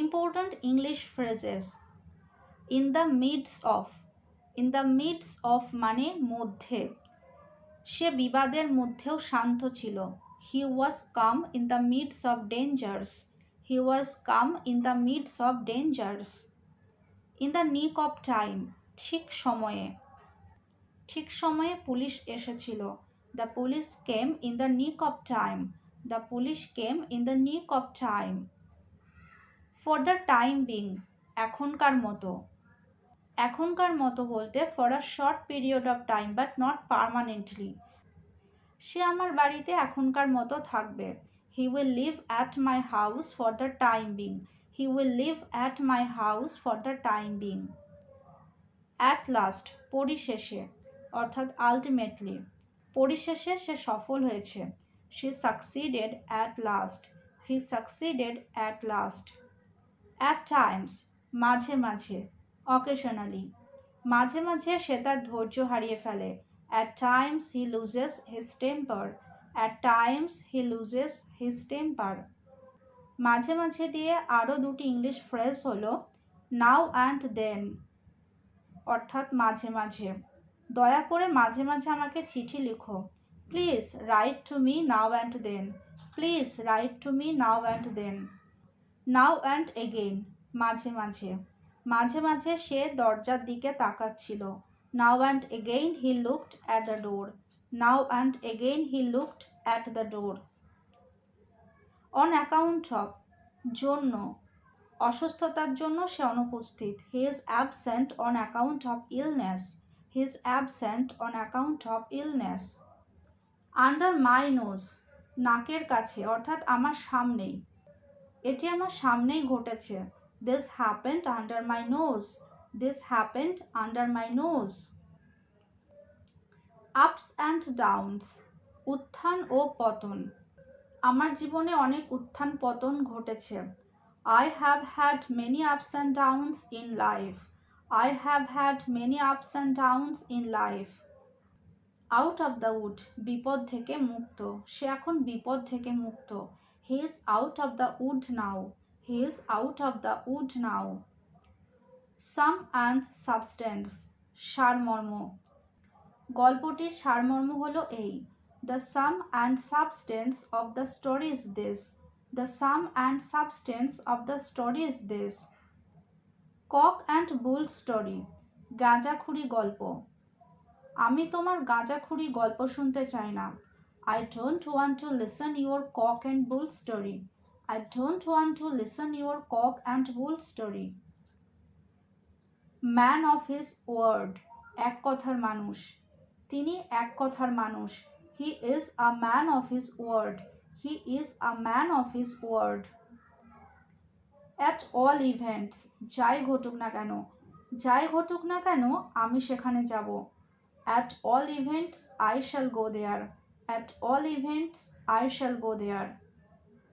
important English phrases in the midst of in the midst of মানে মধ্যে। সে বিবাদের মধ্যেও শান্ত ছিল। He was calm in the midst of dangers he was calm in the midst of dangers in the nick of time ঠিক সময়ে। ঠিক সময়ে পুলিশ এসেছিল। The police came in the nick of time the police came in the nick of time for the time being এখনকার মতো। এখনকার মতো বলতে for a short period of time but not permanently সে আমার বাড়িতে এখনকার মতো থাকবে। He will live at my house for the time being he will live at my house for the time being at last পরিশেষে, অর্থাৎ ultimately পরিশেষে সে সফল হয়েছে। She succeeded at last he succeeded at last at times মাঝে মাঝে occasionally মাঝে মাঝে সে তার ধৈর্য হারিয়ে ফেলে। At times he loses his temper at times he loses his temper মাঝে মাঝে দিয়ে আরও দুটি ইংলিশ ফ্রেজ হলো নাও অ্যান্ড দেন অর্থাৎ মাঝে মাঝে। দয়া করে মাঝে মাঝে আমাকে চিঠি লিখো। Please write to me now and then please write to me now and then now and again মাঝে মাঝে। মাঝে মাঝে সে দরজার দিকে তাকাচ্ছিল। Now and again he looked at the door now and again he looked at the door on account of জন্য, অসুস্থতার জন্য সে অনুপস্থিত। He is absent on account of illness he is absent on account of illness under my nose নাকের কাছে, অর্থাৎ আমার সামনেই। এটি আমার সামনেই ঘটেছে। This happened under my nose this happened under my nose ups and downs উত্থান ও পতন। আমার জীবনে অনেক উত্থান পতন ঘটেছে। I have had many ups and downs in life I have had many ups and downs in life out of the wood বিপদ থেকে মুক্ত। সে এখন বিপদ থেকে মুক্ত। He is out of the wood now he is out of the wood now sum and substance সারমর্ম গল্পটির সারমর্ম হলো এই। The sum and substance of the story is this the sum and substance of the story is this cock and bull story গাঁজাখুরি গল্প। আমি তোমার গাঁজাখুরি গল্প শুনতে চাই না। I don't want to listen your cock and bull story I don't want to listen your cock and bull story man of his word এক কথার মানুষ। তিনি এক কথার মানুষ। He is a man of his word he is a man of his word at all events যাই ঘটুক না কেন, যাই ঘটুক না কেন আমি সেখানে যাব। At all events I shall go there at all events I shall go there